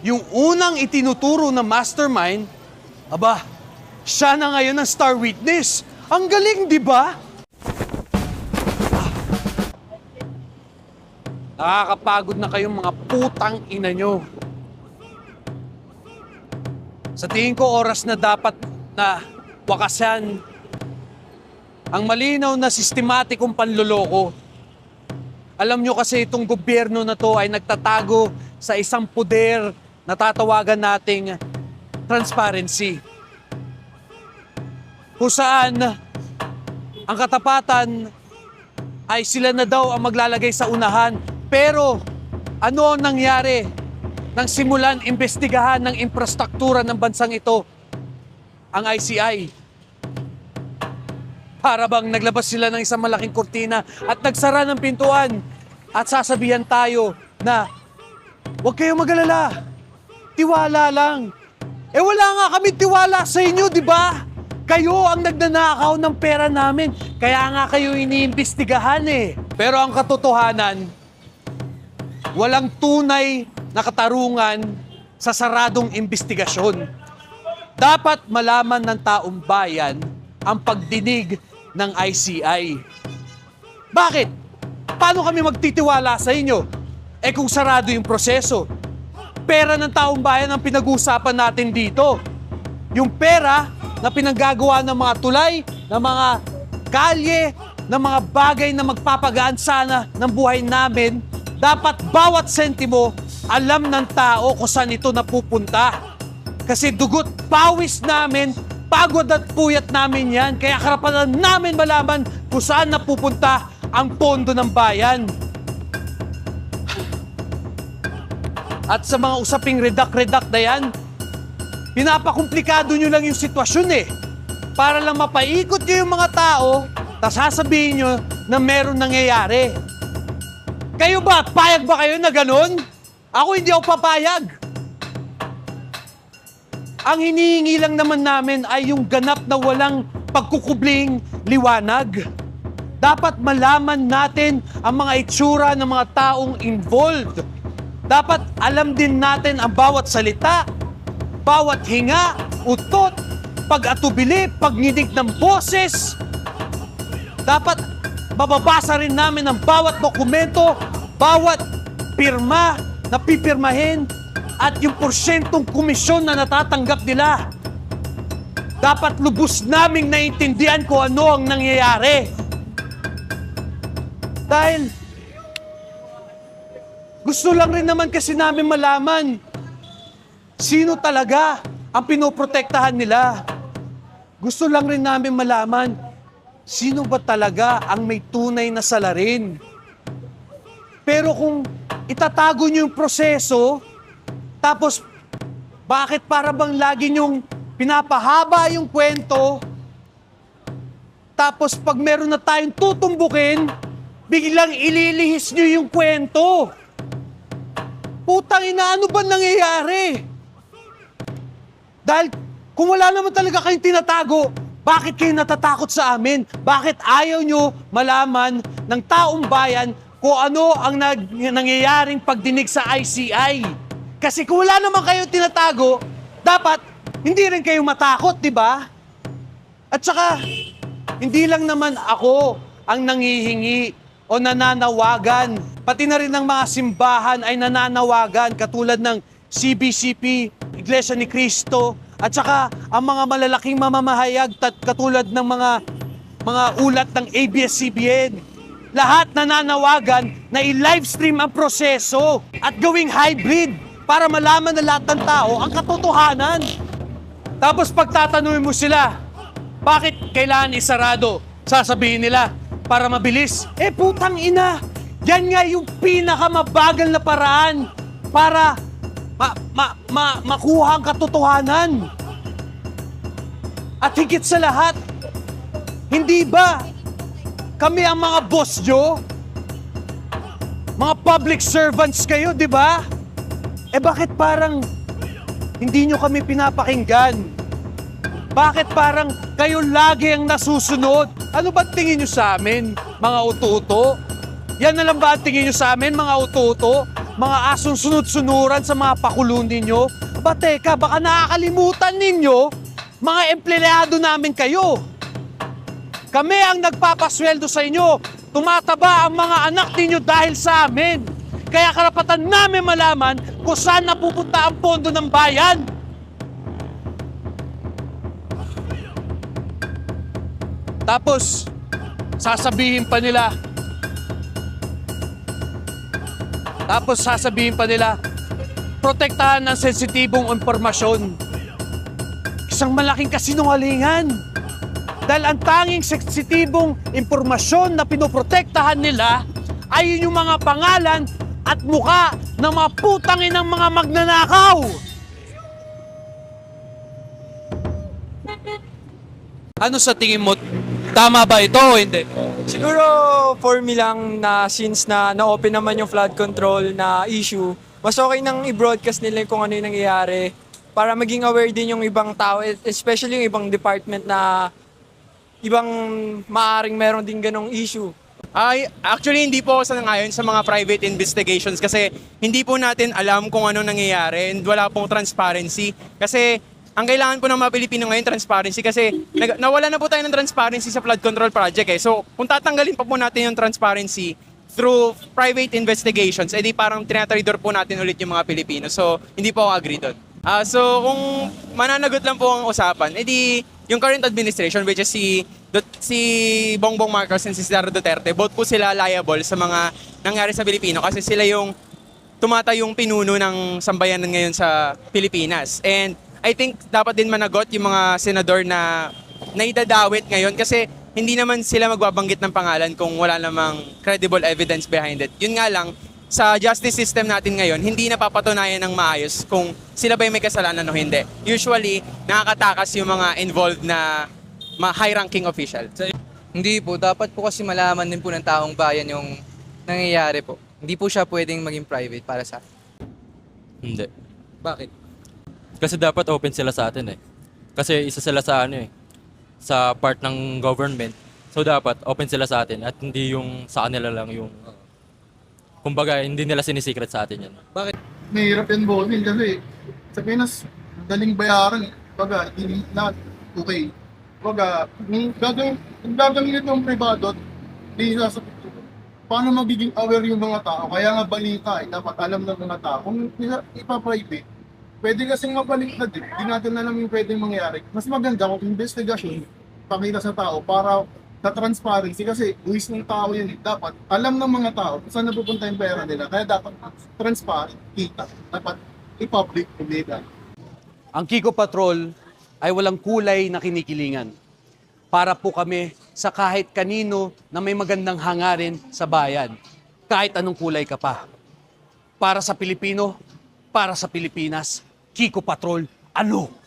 yung unang itinuturo na mastermind, aba, siya na ngayon ang star witness. Ang galing, di ba? Nakakapagod na kayong mga putang ina nyo. Sa tingin ko, oras na dapat na wakasan ang malinaw na sistematikong panloloko. Alam nyo kasi itong gobyerno na to ay nagtatago sa isang puder na tatawagan nating transparency. Kung saan ang katapatan ay sila na daw ang maglalagay sa unahan. Pero ano ang nangyari nang simulan imbestigahan ng infrastruktura ng bansang ito, ang ICI? Para bang naglabas sila ng isang malaking kurtina at nagsara ng pintuan at sasabihan tayo na huwag kayong magalala, tiwala lang. Eh wala nga kami tiwala sa inyo, di ba? Kayo ang nagnanakaw ng pera namin, kaya nga kayo iniimbestigahan eh. Pero ang katotohanan, walang tunay na katarungan sa saradong investigasyon. Dapat malaman ng taong bayan ang pagdinig ng ICI. Bakit? Paano kami magtitiwala sa inyo? Eh kung sarado yung proseso. Pera ng taong bayan ang pinag-uusapan natin dito. Yung pera na pinanggagawa ng mga tulay, ng mga kalye, ng mga bagay na magpapagaan sana ng buhay namin, dapat bawat sentimo alam ng tao kung saan ito napupunta. Kasi dugot pawis namin, pagod at puyat namin yan. Kaya karapatan namin malaman kung saan napupunta ang pondo ng bayan. At sa mga usaping redak-redak na yan, pinapakomplikado nyo lang yung sitwasyon eh. Para lang mapaikot nyo yung mga tao, tapos sasabihin nyo na meron nangyayari. Kayo ba? Payag ba kayo na ganun? Ako hindi ako papayag. Ang hinihingi lang naman namin ay yung ganap na walang pagkukubling liwanag. Dapat malaman natin ang mga itsura ng mga taong involved. Dapat alam din natin ang bawat salita, bawat hinga, utot, pag-atubili, pagnidig ng boses. Dapat mababasa rin namin ang bawat dokumento, bawat pirma na pipirmahin at yung porsyentong komisyon na natatanggap nila. Dapat lubos naming naiintindihan kung ano ang nangyayari. Dahil gusto lang rin naman kasi namin malaman sino talaga ang pinoprotektahan nila. Gusto lang rin namin malaman sino ba talaga ang may tunay na salarin. Pero kung itatago niyo yung proseso, tapos bakit para bang lagi niyong pinapahaba yung kwento, tapos pag meron na tayong tutumbukin, biglang ililihis niyo yung kwento. Putang ina, ano ba nangyayari? Dahil kung wala naman talaga kayong tinatago, bakit kayo natatakot sa amin? Bakit ayaw nyo malaman ng taong bayan kung ano ang nag- nangyayaring pagdinig sa ICI? Kasi kung wala naman kayo tinatago, dapat hindi rin kayo matakot, di ba? At saka, hindi lang naman ako ang nangihingi o nananawagan. Pati na rin ng mga simbahan ay nananawagan katulad ng CBCP, Iglesia ni Cristo, at saka ang mga malalaking mamamahayag tat katulad ng mga mga ulat ng ABS-CBN. Lahat nananawagan na i-livestream ang proseso at gawing hybrid para malaman na lahat ng tao ang katotohanan. Tapos pagtatanungin mo sila, bakit kailangan isarado? Sasabihin nila, para mabilis. Eh putang ina, yan nga yung pinakamabagal na paraan para ma, ma, ma, makuha ang katotohanan. At higit sa lahat, hindi ba kami ang mga boss nyo? Mga public servants kayo, di ba? Eh bakit parang hindi nyo kami pinapakinggan? Bakit parang kayo lagi ang nasusunod? Ano ba tingin nyo sa amin, mga ututo? Yan na lang ba ang tingin nyo sa amin, mga ututo? mga asong sunod-sunuran sa mga pakulo ninyo? Ba teka, baka nakakalimutan ninyo, mga empleyado namin kayo. Kami ang nagpapasweldo sa inyo. Tumataba ang mga anak ninyo dahil sa amin. Kaya karapatan namin malaman kung saan napupunta ang pondo ng bayan. Tapos, sasabihin pa nila, tapos sasabihin pa nila, protektahan ng sensitibong impormasyon. Isang malaking kasinungalingan. Dahil ang tanging sensitibong impormasyon na pinoprotektahan nila ay yun yung mga pangalan at muka ng mga putangin ng mga magnanakaw. Ano sa tingin mo? Tama ba ito o hindi? Siguro for me lang na since na na-open naman yung flood control na issue, mas okay nang i-broadcast nila kung ano yung nangyayari para maging aware din yung ibang tao, especially yung ibang department na ibang maaring meron din ganong issue. Ay, actually hindi po ako sangayon sa mga private investigations kasi hindi po natin alam kung ano nangyayari and wala pong transparency. Kasi ang kailangan po ng mga Pilipino ngayon, transparency kasi nag- nawala na po tayo ng transparency sa flood control project eh. So kung tatanggalin pa po natin yung transparency through private investigations, edi parang tinatraidor po natin ulit yung mga Pilipino. So hindi po ako agree doon. Ah, so kung mananagot lang po ang usapan, edi yung current administration which is si si Bongbong Marcos and si Sara Duterte, both po sila liable sa mga nangyari sa Pilipino kasi sila yung tumatayong pinuno ng sambayanan ngayon sa Pilipinas. And I think dapat din managot yung mga senador na naidadawit ngayon kasi hindi naman sila magbabanggit ng pangalan kung wala namang credible evidence behind it. Yun nga lang, sa justice system natin ngayon, hindi napapatunayan ng maayos kung sila ba yung may kasalanan o hindi. Usually, nakakatakas yung mga involved na ma- high-ranking official. Hindi po, dapat po kasi malaman din po ng taong bayan yung nangyayari po. Hindi po siya pwedeng maging private para sa Hindi. Bakit? Kasi dapat open sila sa atin eh. Kasi isa sila sa ano eh, sa part ng government. So dapat open sila sa atin at hindi yung sa kanila lang yung kumbaga hindi nila sinisikret sa atin yan. Bakit? mahirap yan bonin kasi sa Pinas, daling bayaran. eh. Baga, hindi lahat okay. Baga, kung gagawin, gagawin ito yung privado, di sasabihin ko, paano magiging aware yung mga tao? Kaya nga balita eh, dapat alam ng mga tao. Kung ipa-private, pwede kasing mabalik na din. Hindi natin alam yung pwedeng mangyari. Mas maganda kung investigasyon, pakita sa tao para sa transparency kasi buwis ng tao eh. Dapat alam ng mga tao kung saan napupunta yung pera nila. Kaya dapat transparent, kita. Dapat i-public kumita. Ang Kiko Patrol ay walang kulay na kinikilingan. Para po kami sa kahit kanino na may magandang hangarin sa bayan. Kahit anong kulay ka pa. Para sa Pilipino, para sa Pilipinas, Kiko Patrol, ano?